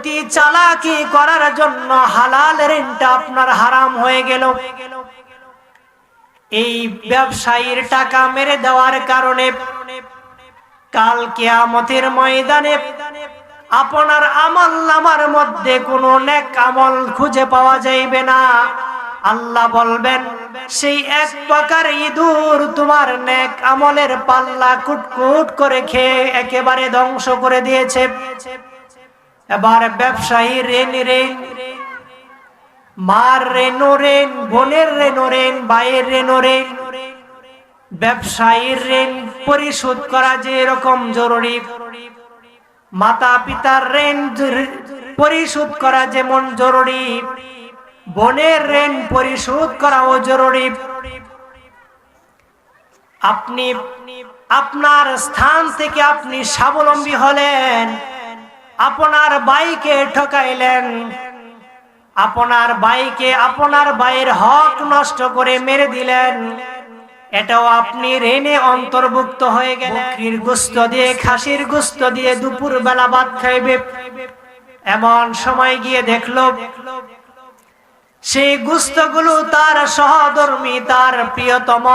অতি চালাকি করার জন্য হালাল ঋণটা আপনার হারাম হয়ে গেল। এই ব্যবসায়ীর টাকা মেরে দেওয়ার কারণে কাল কেয়ামতের ময়দানে আপনার আমল নামার মধ্যে কোনো নেক আমল খুঁজে পাওয়া যাইবে না। আল্লাহ বলবেন, সেই এক প্রকার ইঁদুর তোমার নেক আমলের পাল্লা কুটকুট করে খেয়ে একেবারে ধ্বংস করে দিয়েছে। এবার ব্যবসায়ী রেন রেন মার রেনো রেন বোনের রেনো রেন ভাইয়ের রেনো রেন ব্যবসায়ীর ঋণ পরিশোধ করা যে এরকম জরুরি। মাতা পিতার ঋণ পরিশোধ করা যেমন জরুরি। বোনের ঋণ পরিশোধ করাও জরুরি। আপনি আপনার স্থান থেকে আপনি স্বাবলম্বী হলেন। আপনার বাইকে ঠকাইলেন। আপনার বাইকে আপনার বাইয়ের হক নষ্ট করে মেরে দিলেন। এটাও আপনি রেনে অন্তর্ভুক্ত হয়ে গেলেন। গুস্ত দিয়ে, খাসির গুস্ত দিয়ে দুপুর বেলা ভাত খাইবে। এমন সময় গিয়ে দেখল, সেই গুস্তগুলো তার সহধর্মী, তার প্রিয়তম।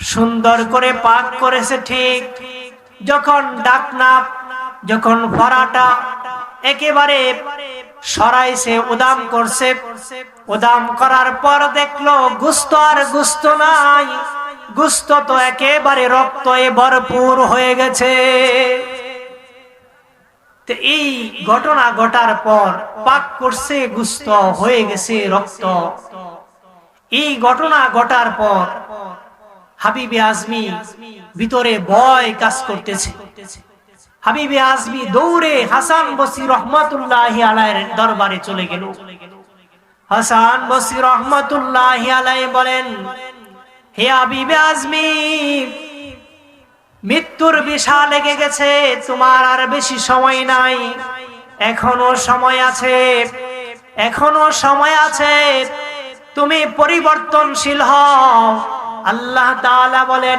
সুন্দর করে পাক করেছে ঠিক। যখন ডাকনাপ যখন ফরাটা একেবারে সরাইছে, উদাম করছে, উদাম করার পর দেখল গুস্ত আর গুস্ত নাই। গুস্ত তো একেবারে রক্ত এ ভরপুর হয়ে গেছে। এই ঘটনা ঘটার পর পাক করছে, গুস্ত হয়ে গেছে, রক্ত। এই ঘটনা ঘটার পর হাবিবে আজমি ভিতরে ভয় কাজ করতেছে। হাবিবে আজমি দৌড়ে হাসান বসি রহমতুল্লাহ আলাইয়ের দরবারে চলে গেল। হাসান বসি রহমতুল্লাহ আলাই বলেন, হে হাবিবে আজমি, মৃত্যুর বিষা লেগে গেছে, তোমার আর বেশি সময় নাই। এখনও সময় আছে, এখনও সময় আছে, তুমি পরিবর্তনশীল হও। আল্লাহ তাআলা বলেন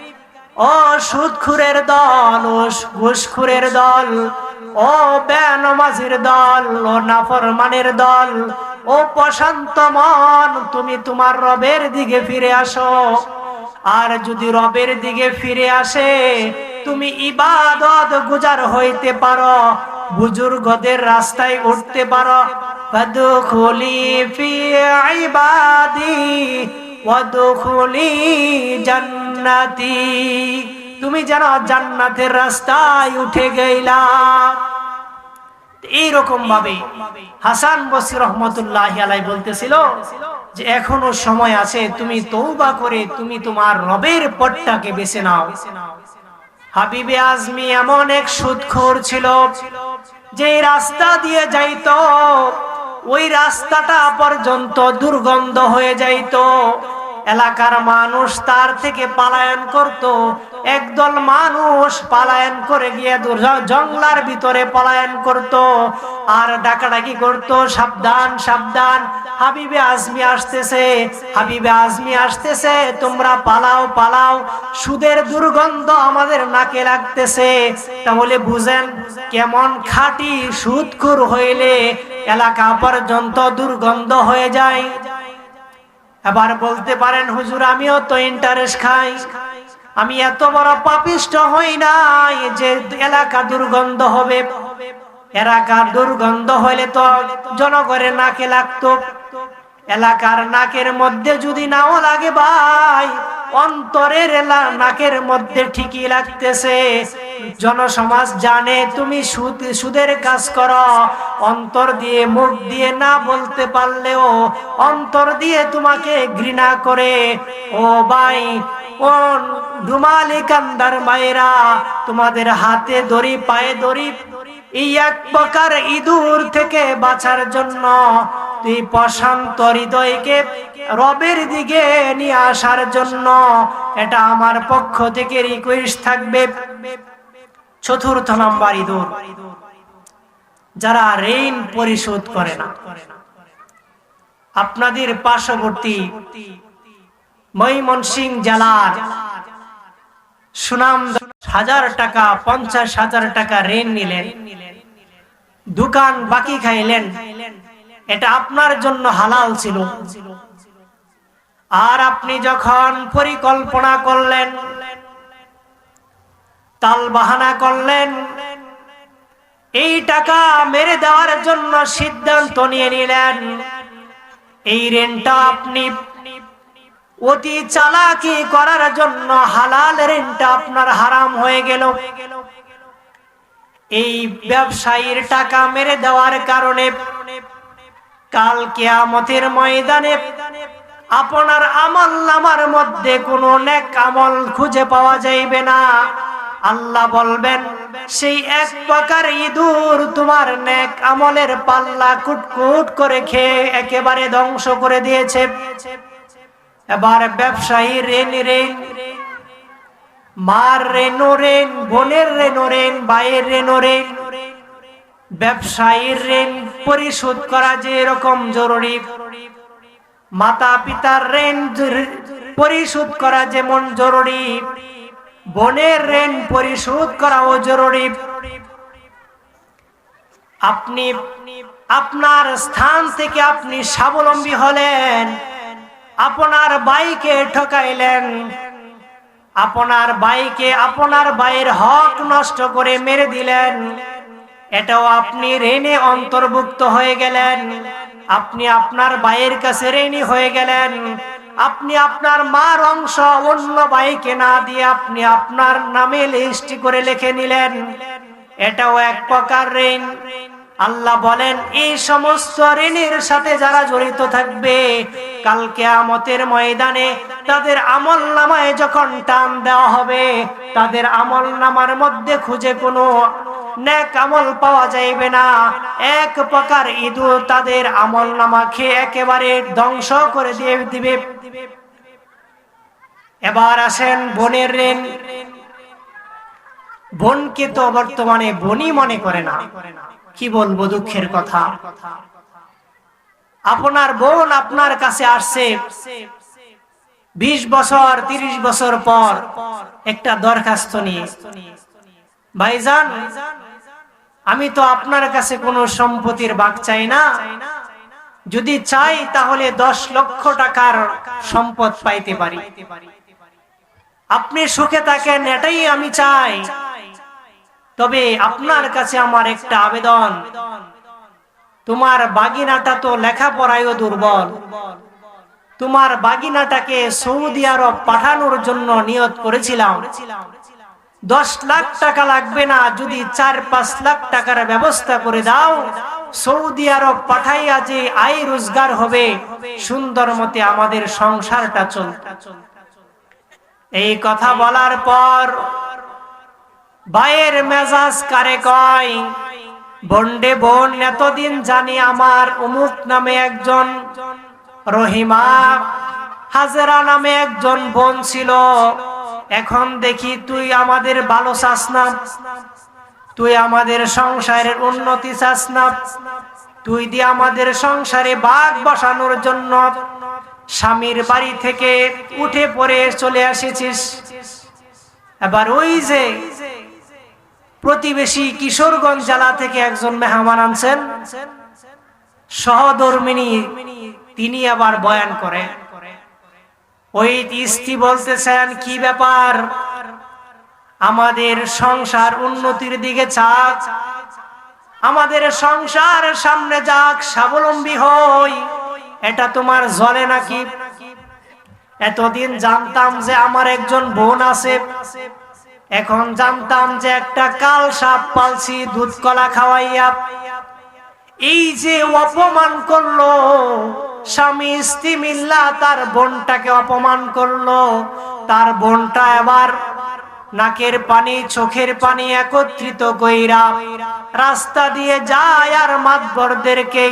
ও সুদখুরের দল, ও ঘুষখুরের দল, ও বেনমাজির দল, ও নাফরমানের দল, ও প্রশান্ত মন, তুমি তোমার রবের দিকে ফিরে আসো। আর যদি রবের দিকে ফিরে আসে, তুমি ইবাদত গুজার হইতে পারো, বুজুর্গদের রাস্তায় উঠতে পারো। ফাদখুলি ফি ইবাদি, ওয়াদখুলি জান্নাতি তুমি যেন জান্নাতের রাস্তায় উঠে গেলা এইরকম ভাবে হাসান বসির রহমতুল্লাহ আলাই বলতেছিল যে, এখনও সময় আছে, তুমি তৌবা করে তুমি তোমার রবের পটটাকে বেছে নাও। হাবিবে আজমি এমন এক সুদখোর ছিল, যে রাস্তা দিয়ে যাইত, ওই রাস্তাটা পর্যন্ত দুর্গন্ধ হয়ে যাইতো। এলাকার মানুষ তার থেকে পালায়ন করত। একদল মানুষ পালায়ন করে গিয়ে জঙ্গলার ভিতরে পলায়ন করত আর ডাকাডাকি করত। সাবধান সাবধান। হাবিবে আজমি আসতেছে। হাবিবে আজমি আসতেছে। তোমরা পালাও পালাও। সুদের দুর্গন্ধ আমাদের নাকে লাগতেছে। তাহলে বুঝেন কেমন খাটি সুদখুর হইলে এলাকা পর্যন্ত দুর্গন্ধ হয়ে যায়। এবার বলতে পারেন, হুজুর, আমিও তো ইন্টারেস্ট খাই। আমি এত বড় পাপিষ্ট হই নাই যে এলাকা দুর্গন্ধ হবে। এলাকার দুর্গন্ধ হইলে তো জনগণের নাকে লাগতো। এলাকার নাকের মধ্যে যদি নাও লাগে ভাই, অন্তরের নাকের মধ্যে ঠিকই লাগতেছে। জনসমাজ জানে, তুমি সুদের কাজ করো। অন্তর দিয়ে মুখ দিয়ে না বলতে পারলেও অন্তর দিয়ে তোমাকে ঘৃণা করে। ও ভাই, ও ডুমালি কান্দার মায়েরা, তোমাদের হাতে দড়ি, পায়ে দড়ি, এই এক প্রকার ইঁদুর থেকে বাঁচার জন্য তুই প্রশান্ত হৃদয়কে রবের দিকে নিয়ে আসার জন্য এটা আমার পক্ষ থেকে রিকোয়েস্ট থাকবে। চতুর্থ নাম্বার ইঁদুর, যারা ঋণ পরিশোধ করে না। আপনাদের পার্শ্ববর্তী ময়মনসিং জেলার সুনাম হাজার টাকা, পঞ্চাশ হাজার টাকা ঋণ নিলেন। দোকান বাকি খাইলেন। এটা আপনার জন্য হালাল ছিল। আর আপনি যখন পরিকল্পনা করলেন তাল বাহানা করলেন। এই টাকা মেরে দেওয়ার জন্য সিদ্ধান্ত নিয়ে নিলেন। এই ঋণটা আপনি অতি চালাকি করার জন্য হালাল ঋণটা আপনার হারাম হয়ে গেল। এই ব্যবসায়ীর টাকা মেরে দেওয়ার কারণে কাল কেয়ামতের ময়দানে আপনার আমল নামার মধ্যে কোনো নেক আমল খুঁজে পাওয়া যাইবে না। আল্লাহ বলবেন, সেই এক প্রকার ইঁদুর তোমার নেক আমলের পাল্লা কুটকুট করে খেয়ে একেবারে ধ্বংস করে দিয়েছে। এবার ব্যবসায়ী রেন রেন, মার রেনো রেন, বোনের রেনো রেন, ভাইয়ের রেনো রেন, ব্যবসায়ীর ঋণ পরিশোধ করা যে এরকম জরুরি। মাতা পিতার ঋণ পরিশোধ করা যেমন জরুরি। বোনের ঋণ পরিশোধ করাও জরুরি। আপনি আপনার স্থান থেকে আপনি স্বাবলম্বী হলেন। আপনার বাইকে ঠকাইলেন। আপনার বাইকে আপনার বাইয়ের হক নষ্ট করে মেরে দিলেন। এটাও আপনি ঋণে অন্তর্ভুক্ত হয়ে গেলেন। আপনি আপনার বাইয়ের কাছে ঋণী হয়ে গেলেন। আপনি আপনার মার অংশ অন্য বাইকে না দিয়ে আপনি আপনার নামে লিস্টি করে লিখে নিলেন। এটাও এক প্রকার ঋণ। আল্লাহ বলেন, এই সমস্ত ঋণের সাথে যারা জড়িত থাকবে কালকে আমতের ময়দানে তাদের আমল নামায় যখন টান দেওয়া হবে, তাদের আমল নামার মধ্যে খুঁজে কোনো নেক আমল পাওয়া যাইবে না। এক প্রকার ইঁদুর তাদের আমল নামা খেয়ে একেবারে ধ্বংস করে দিয়ে দিবে। এবার আসেন বোনের ঋণ। বোনকে তো বর্তমানে বনি মনে করে না। কি বলব দুঃখের কথা। আপনার বোন আপনার কাছে আসছে। বিশ বছর, তিরিশ বছর পর একটা দরখাস্ত নিয়ে। ভাইজান, আমি তো আপনার কাছে কোনো সম্পত্তির বাক চাই না। যদি চাই তাহলে দশ লক্ষ টাকার সম্পদ পাইতে পারি। আপনি সুখে থাকেন, এটাই আমি চাই। তবে আপনার কাছে আমার একটা আবেদন। তোমার বাগিনাটা তো লেখাপড়ায়ও দুর্বল। তোমার বাগিনাটাকে সৌদি আরব পাঠানোর জন্য নিয়ত করেছিলাম। দশ লাখ টাকা লাগবে না, যদি চার পাঁচ লাখ টাকার ব্যবস্থা করে দাও। সৌদি আরব পাঠাইয়া যে আয় রোজগার হবে, সুন্দর মতে আমাদের সংসারটা চল এই কথা বলার পর ভাইয়ের মেজাজ কারে কয়? বন্ডে বোন, এতদিন জানি আমার উমুক নামে একজন রহিমা, হাজেরা নামে একজন বোন ছিল। এখন দেখি তুই আমাদের ভালো চাস না। তুই আমাদের সংসারের উন্নতি চাস না। তুই দিয়ে আমাদের সংসারে বাঘ বসানোর জন্য স্বামীর বাড়ি থেকে উঠে পড়ে চলে এসেছিস। এবার ওই যে প্রতিবেশী কিশোরগঞ্জ জেলা থেকে একজন মেহমান আনছেন, সহধর্মিনী, তিনি আবার বয়ান করে। ওই স্ত্রী বলতেছেন, কি ব্যাপার? আমাদের সংসার উন্নতির দিকে চাক। আমাদের সংসার সামনে যাক, স্বাবলম্বী হই। এটা তোমার জলে নাকি? এতদিন জানতাম যে আমার একজন বোন আছে। এখন জানতাম যে একটা কাল সাপ পালছি, দুধ কলা খাওয়াইয়া। এই যে অপমান করল, স্বামী স্ত্রী মিল্লা তার বোনটাকে অপমান করল। তার বোনটা এবার নাকের পানি, চোখের পানি একত্রিত কইরা রাস্তা দিয়ে যায় আর মাতবরদেরকে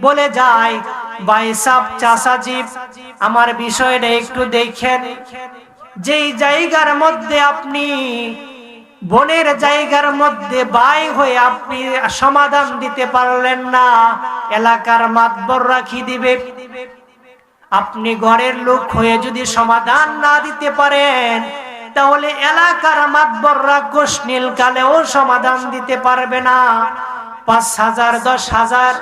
বলে যায় বাইসাব চাষাজি আমার বিষয়টা একটু দেখেন। যেই জায়গার মধ্যে আপনি, বনের জায়গার মধ্যে বাই হয়ে আপনি সমাধান দিতে পারলেন না, এলাকার মাতবর রাখি দিবে। আপনি ঘরের লোক হয়ে যদি সমাধান না দিতে পারেন তাহলে এলাকার মাতবররা গোষ্ঠীল কালেও সমাধান দিতে পারবে না। পাঁচ হাজার, দশ হাজার,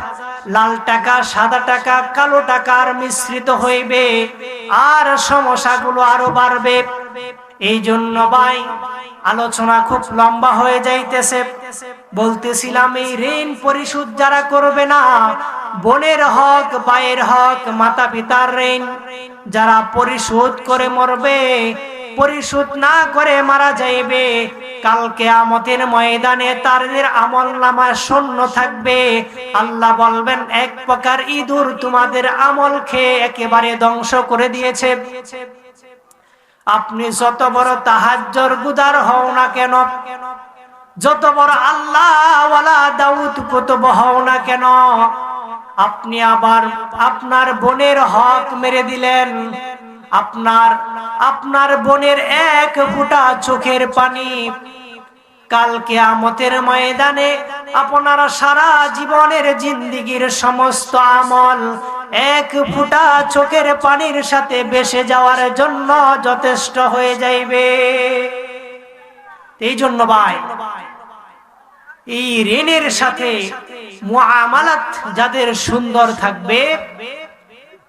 লাল টাকা, সাদা টাকা, কালো টাকার মিশ্রিত হইবে। আর সমস্যাগুলো আরও বাড়বে। এই জন্য ভাই, আলোচনা খুব লম্বা হয়ে যাইতেছে। বলতেছিলাম, এই ঋণ পরিশোধ যারা করবে না, বোনের হক, ভাইয়ের হক মাতা পিতার ঋণ, যারা পরিশোধ করে মরবে, পরিশোধ না করে মারা যাইবে কালকে আমতের ময়দানে তাদের আমল নামা শূন্য থাকবে। আল্লাহ বলবেন, এক প্রকার ইঁদুর তোমাদের আমল খেয়ে একেবারে ধ্বংস করে দিয়েছে। আপনি যত বড় তাহাজ্জর গুদার হও না কেন যত বড় আল্লাহ দাউদ কুতুব হও না কেন, আপনি আবার আপনার বোনের হক মেরে দিলেন। আপনার আপনার বোনের এক ফুটা চোখের পানি। কালকে আমতের ময়দানে আপনারা সারা জীবনের জিন্দিগির সমস্ত আমল এক ফুটা চোখের পানির সাথে বেসে যাওয়ার জন্য যথেষ্ট হয়ে যাইবে। এই জন্য ভাই এই ঋণের সাথে মুআমালাত যাদের সুন্দর থাকবে,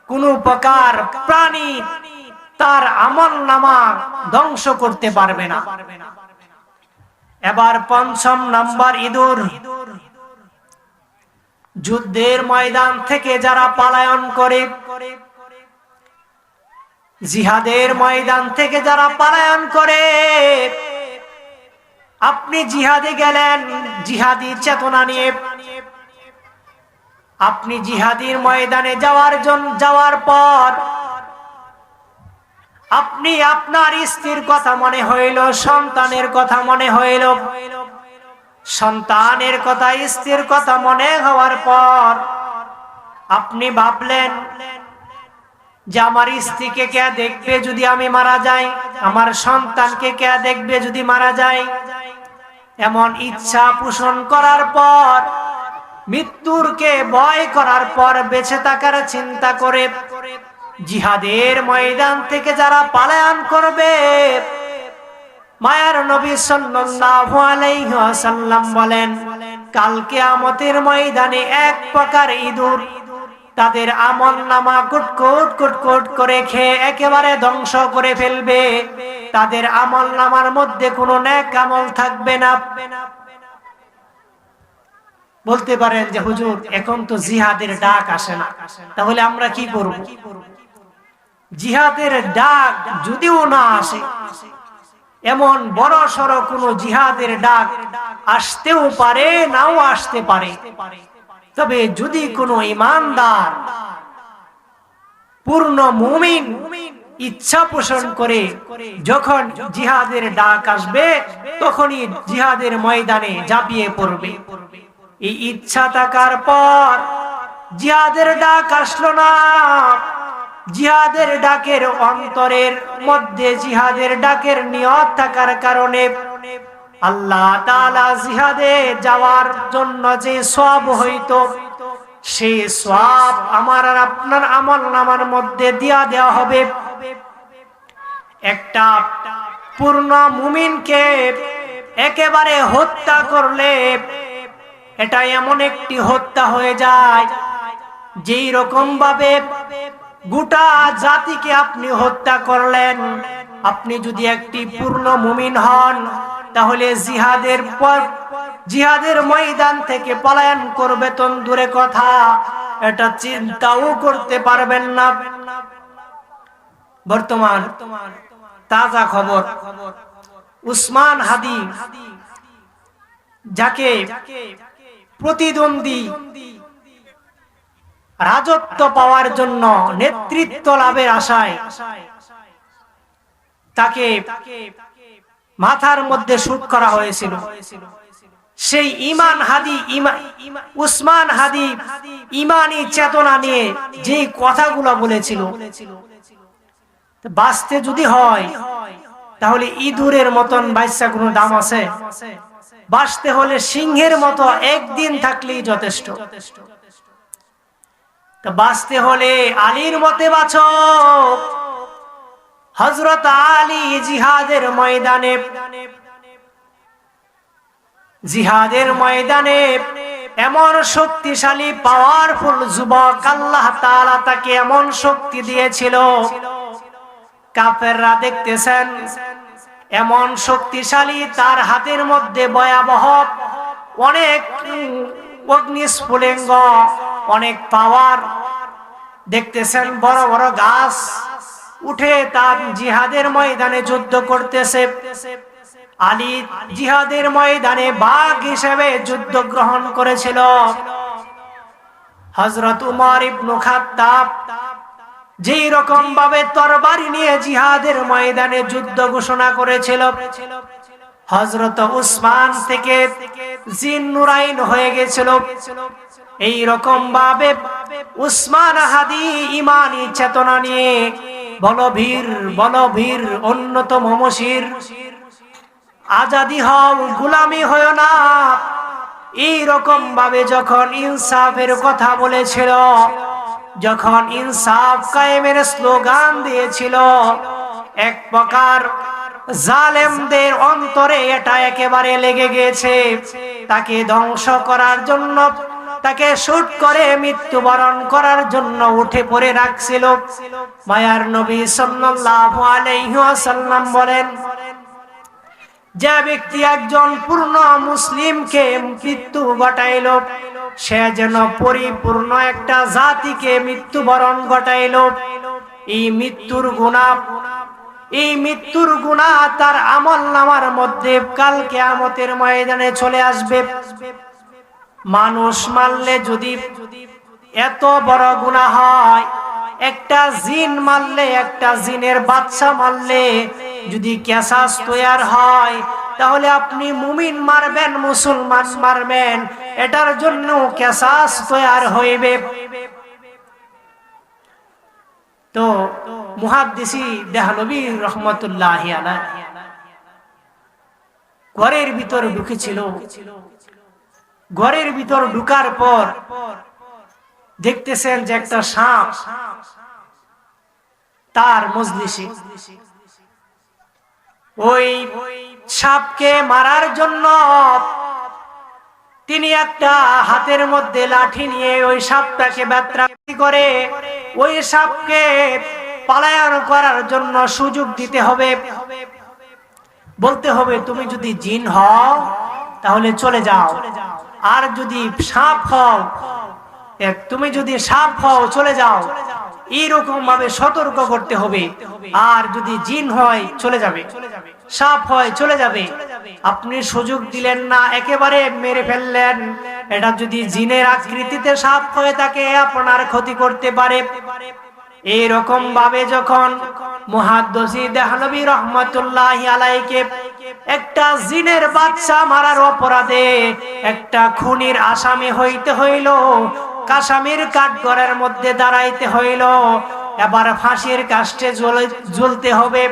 কোন প্রকার প্রাণী তার আমল নামা ধ্বংস করতে পারবে না। এবার পঞ্চম নাম্বার ইঁদুর। যুদ্ধের ময়দান থেকে যারা পালায়ন করে, জিহাদের ময়দান থেকে যারা পালায়ন করে আপনি জিহাদে গেলেন, জিহাদির চেতনা নিয়ে। আপনি জিহাদির ময়দানে যাওয়ার জন্য যাওয়ার পর আপনি আপনার স্ত্রীর কথা মনে হইল, সন্তানের কথা মনে হইল। সন্তানের কথা, স্ত্রীর কথা মনে হওয়ার পর আপনি ভাবলেন যে আমার স্ত্রীকে কে দেখবে যদি আমি মারা যাই? আমার সন্তানকে কে দেখবে যদি মারা যায় এমন ইচ্ছা পোষণ করার পর মৃত্যুরকে ভয় করার পর বেঁচে থাকার চিন্তা করে জিহাদের ময়দান থেকে যারা পালায়ন করবে, মায়ার নবী সাল্লাল্লাহু আলাইহি ওয়াসাল্লাম বলেন কালকে আমতের ময়দানে এক প্রকার ইঁদুর তাদের আমল নামা কুটকুট কুটকুট করে খেয়ে একেবারে ধ্বংস করে ফেলবে। তাদের আমল নামার মধ্যে কোনো ন্যাক আমল থাকবে না। বলতে পারেন যে, হুজুর, এখন তো জিহাদের ডাক আসে না। তাহলে আমরা কি করব? জিহাদের ডাক যদিও না আসে, এমন বড় সড় কোন জিহাদের ডাক আসতেও পারে, নাও আসতে পারে। তবে যদি কোনো ইমানদার পূর্ণ মুমিন ইচ্ছা পোষণ করে, যখন জিহাদের ডাক আসবে, তখনই জিহাদের ময়দানে ঝাঁপিয়ে পড়বে। এই ইচ্ছা থাকার পর জিহাদের ডাক আসলো না। জিহাদের ডাকের অন্তরের মধ্যে জিহাদের ডাকের নিয়ত থাকার কারণে আল্লাহ তাআলা জিহাদে যাওয়ার জন্য যে সব হইতো সে সব আমার আর আপনার আমল নামার মধ্যে দিয়া দেওয়া হবে। একটা পূর্ণ মুমিনকে একেবারে হত্যা করলে এটা এমন একটি হত্যা হয়ে যায়, যেই রকম ভাবে গোটা জাতিকে আপনি হত্যা করলেন। আপনি যদি একটি পূর্ণ মুমিন হন তাহলে জিহাদের পর জিহাদের ময়দান থেকে পলায়ন করবে তন দূরে কথা। এটা চিন্তাও করতে পারবেন না। বর্তমান তাজা খবর, উসমান হাদি যাকে প্রতিদ্বন্দ্বী রাজত্ব পাওয়ার জন্য নেতৃত্ব লাভের আশায় তাকে মাথার মধ্যে শুট করা হয়েছিল। সেই ইমান হাদি উসমান হাদি ইমানি চেতনা নিয়ে যে কথাগুলো বলেছিল। বাঁচতে যদি হয়, তাহলে ইঁদুরের মতন বাচ্চা কোনো দাম আছে। বাঁচতে হলে সিংহের মতো একদিন থাকলেই যথেষ্ট। বাঁচতে হলে আলীর মতে বাঁচ। হজরত আলী জিহাদের ময়দানে জিহাদের ময়দানে এমন শক্তিশালী পাওয়ারফুল যুবক আল্লাহ তাআলা তাকে এমন শক্তি দিয়েছিল। কাফেররা দেখতেছেন, এমন শক্তিশালী তার হাতের মধ্যে ভয়াবহ অনেক অগ্নিস্ফুলিঙ্গ, অনেক পাওয়ার দেখতেছেন বড় বড় গাছ উঠে তার জিহাদের ময়দানে যুদ্ধ করতেছে। আলী জিহাদের ময়দানে বাঘ হিসেবে যুদ্ধ গ্রহণ করেছিল। হজরত উমর ইবনু খাত্তাব যেই রকম ভাবে তরবারি নিয়ে জিহাদের ময়দানে যুদ্ধ ঘোষণা করেছিল। হজরত উসমান থেকে জিন নুরাইন হয়ে গেছিল। এই রকম ভাবে উসমান হাদি ইমানি চেতনা নিয়ে বলভীর বলভীর অন্যতম মশির। আজাদি হও, গুলামি হয় না। এইরকম ভাবে যখন ইনসাফের কথা বলেছিল, যখন ইনসাফ কায়েমের স্লোগান দিয়েছিল, এক প্রকার জালেমদের অন্তরে এটা একেবারে লেগে গেছে। তাকে ধ্বংস করার জন্য তাকে শুট করে মৃত্যুবরণ করার জন্য উঠে পড়ে রাখছিল। মায়ার নবী ওয়াসাল্লাম বলেন, যে ব্যক্তি একজন পূর্ণ মুসলিমকে মৃত্যু ঘটাইল, সে যেন পরিপূর্ণ একটা জাতিকে মৃত্যুবরণ ঘটাইল। এই মৃত্যুর গুণা, এই মৃত্যুর গুণা তার আমল নামার মধ্যে কালকে আমতের ময়দানে চলে আসবে। মানুষ মারলে যদি এত বড় গুণা হয়, একটা জিন মারলে, একটা জিনের বাচ্চা মারলে যদি ক্যাসাস তৈয়ার হয়, তাহলে আপনি মুমিন মারবেন, মুসলমান মারবেন, এটার জন্য ক্যাসাস তৈয়ার হইবে। তো মুহাদ্দিসি দেহলবী রহমতুল্লাহ ঘরের ভিতর ঢুকেছিল। ঘরের ভিতর ঢুকার পর দেখতেছেন যে একটা সাপ তার মজলিসে। ওই সাপকে মারার জন্য তিনি একটা হাতের মধ্যে লাঠি নিয়ে ওই সাপটাকে ব্যত্রা করে ওই সাপকে পালায়ন করার জন্য সুযোগ দিতে হবে। বলতে হবে, তুমি যদি জিন হও, তাহলে চলে যাও। আর যদি সাপ হও তুমি যদি সাপ হও, চলে যাও। এইরকম ভাবে সতর্ক করতে হবে। আর যদি জিন হয়, চলে যাবে। সাপ হয়, চলে যাবে। আপনি সুযোগ দিলেন না, একেবারে মেরে ফেললেন। এটা যদি জিনের আকৃতিতে সাপ হয়ে থাকে, আপনার ক্ষতি করতে পারে। এইরকম ভাবে যখন মুহাদ্দসি দেহলবী রহমতুল্লাহ আলাইকে একটা জিনের বাচ্চা মারার অপরাধে একটা খুনির আসামি হইতে হইল, কাসামির কাঠগড়ের মধ্যে দাঁড়াইতে হইল, এবার ফাঁসির কাষ্টে জ্বলতে হবে।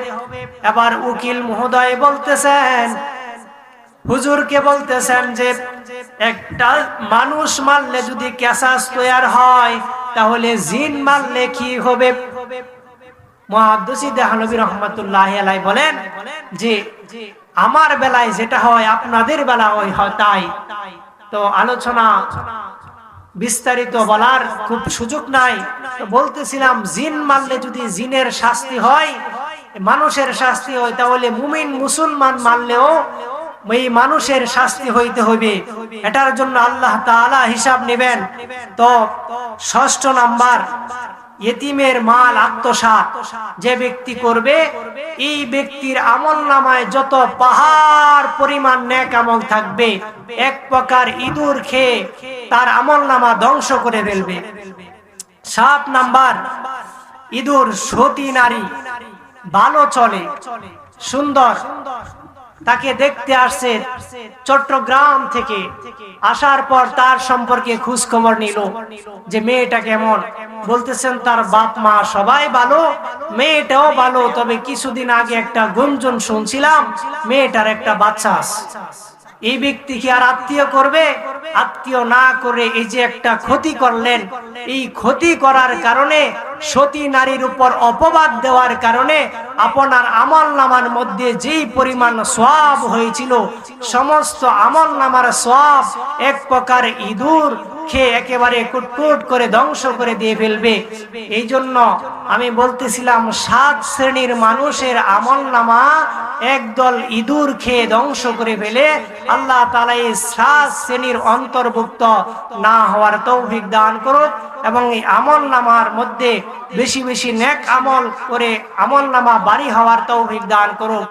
এবার উকিল মহোদয় বলতেছেন, হুজুরকে বলতেছেন যে, একটা মানুষ মারলে যদি ক্যাসাস তৈয়ার হয় তাহলে জিন মারলে কি হবে? বলতেছিলাম, জিন মারলে যদি জিনের শাস্তি হয়, মানুষের শাস্তি হয়, তাহলে মুমিন মুসলমান মারলেও এই মানুষের শাস্তি হইতে হবে এটার জন্য আল্লাহ তাআলা হিসাব নেবেন। তো ষষ্ঠ নাম্বার ইতিমের মাল আত্মসাত যে ব্যক্তি করবে, এই ব্যক্তির আমল নামায় যত পাহাড় পরিমাণ ন্যাক আমল থাকবে, এক প্রকার ইঁদুর খেয়ে তার আমল নামা ধ্বংস করে ফেলবে। সাত নাম্বার, ইঁদুর সতী নারী, ভালো চলে, সুন্দর। তাকে দেখতে আসছে চট্টগ্রাম থেকে। আসার পর তার সম্পর্কে খোঁজ খবর নিল যে মেয়েটা কেমন। বলতেছেন, তার বাপ মা সবাই ভালো, মেয়েটাও ভালো, তবে কিছুদিন আগে একটা গুঞ্জন শুনছিলাম, মেয়েটার একটা বাচ্চা আছে। এই ব্যক্তি কি আর আত্মীয় করবে? আত্মীয় না করে এই যে একটা ক্ষতি করলেন, এই ক্ষতি করার কারণে, সতী নারীর উপর অপবাদ দেওয়ার কারণে আপনার আমল নামার মধ্যে যেই পরিমাণ সব হয়েছিল, সমস্ত আমল নামার সব এক প্রকার ইঁদুর খেয়ে একেবারে কুটকুট করে ধ্বংস করে দিয়ে ফেলবে। এই জন্য আমি বলতেছিলাম, সাত শ্রেণির মানুষের আমল নামা একদল ইঁদুর খেয়ে ধ্বংস করে ফেলে আল্লাহ তালা এই সাত শ্রেণির অন্তর্ভুক্ত না হওয়ার তৌফিক দান করুক এবং এই আমল নামার মধ্যে বেশি বেশি নেক আমল করে আমল নামা বাড়ি হওয়ার তৌফিক দান করুক।